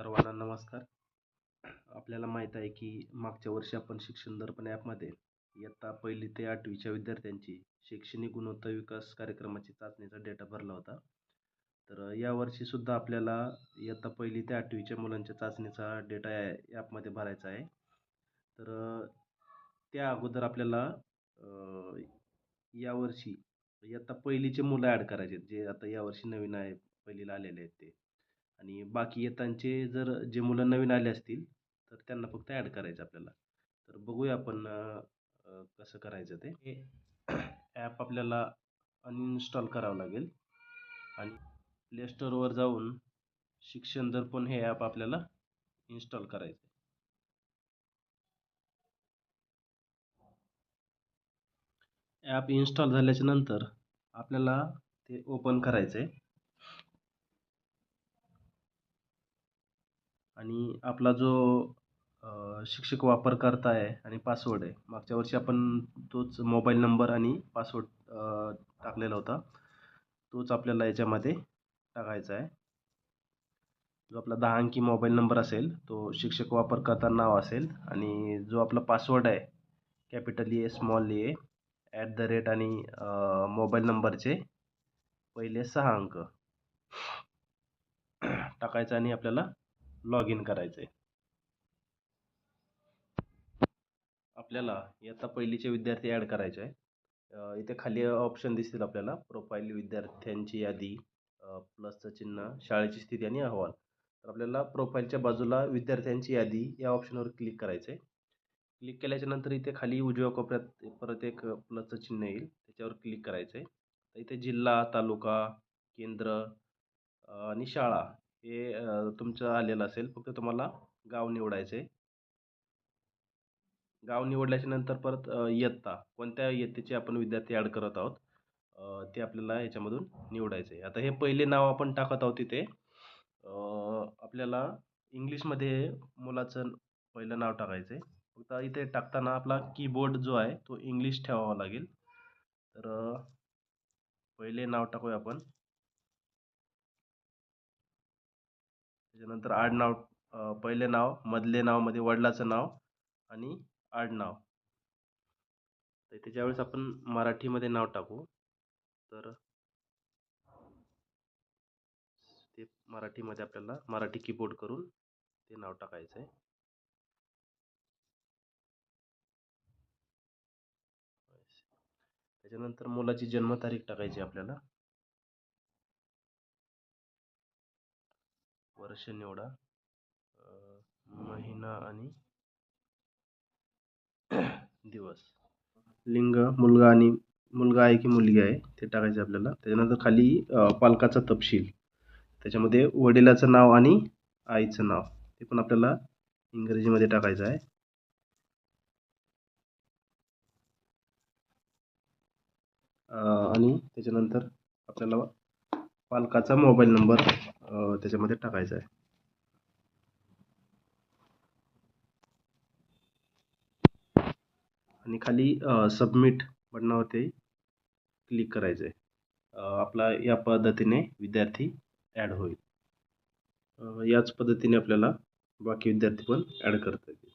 सर्वांना नमस्कार. आपल्याला माहीत आहे की मागच्या वर्षी आपण शिक्षण दर्पण ॲपमध्ये इयत्ता पहिली ते आठवीच्या विद्यार्थ्यांची शैक्षणिक गुणवत्ता विकास कार्यक्रमाची चाचणीचा डेटा भरला होता. तर यावर्षीसुद्धा आपल्याला इयत्ता पहिली ते आठवीच्या मुलांच्या चाचणीचा डेटा या ॲपमध्ये भरायचा आहे. तर त्या अगोदर आपल्याला यावर्षी इयत्ता पहिलीचे मुलं ॲड करायचे आहेत. जे आता यावर्षी नवीन आहे पहिलीला आलेले आहेत ते. आणि बाकी येतांचे जर जे मुलं नवीन आले असतील तर त्यांना फक्त ॲड करायचं आपल्याला. तर बघूया आपण कसं करायचं ते. हे ॲप आपल्याला अनइन्स्टॉल करावं लागेल. आणि प्लेस्टोरवर जाऊन शिक्षण दर्पण हे ॲप आपल्याला इन्स्टॉल करायचं ॲप इन्स्टॉल झाल्याच्यानंतर आपल्याला ते ओपन करायचं आहे आणि आपला जो शिक्षक वापरकर्ता आहे आणि पासवर्ड आहे मागच्या वर्षी आपण तोच मोबाईल नंबर आणि पासवर्ड टाकलेला होता. तोच आपल्याला याच्यामध्ये टाकायचा आहे. जो आपला दहा अंकी मोबाईल नंबर असेल तो शिक्षक वापरकर्ता नाव असेल आणि जो आपला पासवर्ड आहे capital A small A at the rate आणि मोबाईल नंबरचे पहिले सहा अंक. टाकायचा आणि आपल्याला लॉग इन करायचं आहे आपल्याला याचा पहिलीचे विद्यार्थी ॲड करायचे आहे इथे खाली ऑप्शन दिसतील आपल्याला प्रोफाईल विद्यार्थ्यांची यादी प्लसचं चिन्ह शाळेची स्थिती आणि अहवाल. तर आपल्याला प्रोफाईलच्या बाजूला विद्यार्थ्यांची यादी या ऑप्शनवर क्लिक करायचं आहे क्लिक केल्याच्यानंतर इथे खाली उजव्या कोपऱ्यात परत एक प्लसचं चिन्ह येईल. त्याच्यावर क्लिक करायचं आहे तर इथे जिल्हा तालुका केंद्र आणि शाळा. हे तुमचं आलेलं असेल. फक्त तुम्हाला गाव निवडायचं आहे गाव निवडल्याच्या नंतर परत इयत्ता. कोणत्या इयत्तेचे आपण विद्यार्थी ॲड करत आहोत ते आपल्याला याच्यामधून निवडायचं आहे आता हे पहिले नाव आपण टाकत आहोत तिथे. आपल्याला इंग्लिशमध्ये मुलाचं पहिलं नाव टाकायचं आहे फक्त इथे टाकताना आपला कीबोर्ड जो आहे तो इंग्लिश ठेवावा लागेल. तर पहिले नाव टाकूया आपण. त्याच्यानंतर आडनाव पहिले नाव मधले नावमध्ये वडिलाचं नाव आणि आडनाव तर त्याच्यावेळेस आपण मराठीमध्ये नाव टाकू. तर ते मराठीमध्ये आपल्याला मराठी कीबोर्ड करून ते नाव टाकायचं आहे. त्याच्यानंतर मुलाची जन्मतारीख टाकायची आपल्याला. वर्ष निवडा. महिना आणि दिवस. लिंग मुलगा आणि मुलगा आहे की मुलगी आहे ते टाकायचं आपल्याला. त्याच्यानंतर खाली पालकाचा तपशील. त्याच्यामध्ये वडिलाचं नाव आणि आईचं नाव. ते पण आपल्याला इंग्रजीमध्ये टाकायचं आहे. आणि त्याच्यानंतर आपल्याला पालकाचा मोबाईल नंबर त्याच्यामध्ये टाकायचा आहे. आणि खाली सबमिट बटनावरती क्लिक करायचं आहे आपला या पद्धतीने विद्यार्थी ॲड होईल. याच पद्धतीने आपल्याला बाकी विद्यार्थी पण ॲड करता येतील.